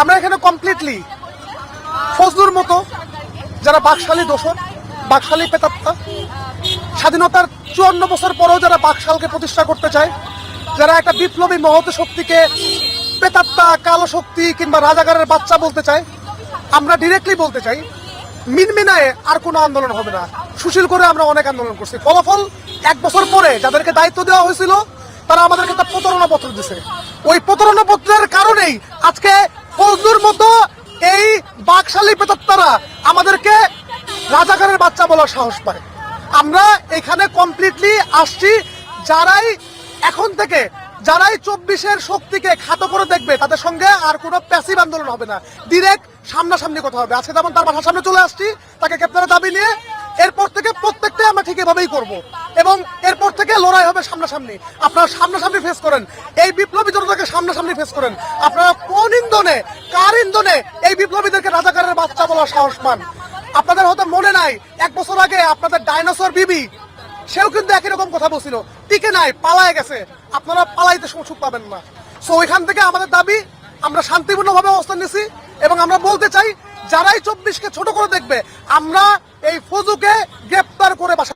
আমরা এখানে কমপ্লিটলি ফজলুর মতো যারা বাকশালী দোষর, বাকশালী পেতাত্তা, স্বাধীনতার চুয়ান্ন বছর পরেও যারা বাকশালকে প্রতিষ্ঠা করতে চায়, যারা একটা বিপ্লবী মহৎ শক্তিকে পেতাত্তা, কালো শক্তি কিংবা রাজাগারের বাচ্চা বলতে চায়, আমরা ডিরেক্টলি বলতে চাই, মিনমিনায় আর কোনো আন্দোলন হবে না। সুশীল করে আমরা অনেক আন্দোলন করছি। ফলাফল এক বছর পরে যাদেরকে দায়িত্ব দেওয়া হয়েছিল, তারা আমাদেরকে একটা প্রতারণা পত্র দিছে। ওই প্রতারণা পত্রের কারণেই আজকে ফজলুর মতো এই বাকশালী পেতাত্তারা আমাদেরকে রাজাকারের বাচ্চা বলার সাহস পায়। আমরা এখানে কমপ্লিটলি আসছি, যারাই এখন থেকে, যারাই চব্বিশের শক্তিকে খাটো করে দেখবে, তাদের সঙ্গে আর কোনো প্যাসিভ আন্দোলন হবে না। ডিরেক্ট সামনাসামনি কথা হবে। আজকে যেমন তার বাসার সামনে চলে আসছি, তাকে গ্রেপ্তারের দাবি নিয়ে এরপর থেকে প্রত্যেকটাই আমরা ঠিক এভাবেই করব। এবং এরপর থেকে লড়াই হবে সামনাসামনি। আপনারা সামনাসামনি ফেস করেন। এই বিপ্লবী জনতাকে সামনাসামনি ফেস করেন। আপনারা কোন ইন্ধনে, কার ইন্ধনে এই বিপ্লবীদেরকে রাজাকারের বাচ্চা বলার সাহস পান? আপনাদের হয়তো মনে নাই, এক বছর আগে আপনাদের ডাইনোসর বিবি, সেও কিন্তু একই রকম কথা বলছিল। টিকে নাই, পালায় গেছে। আপনারা পালাইতে সুযোগ পাবেন না। সো ওইখান থেকে আমাদের দাবি, আমরা শান্তিপূর্ণভাবে অবস্থান নিছি এবং আমরা বলতে চাই, যারাই চব্বিশকে ছোট করে দেখবে, আমরা এই ফজুকে গ্রেপ্তার করে বাসা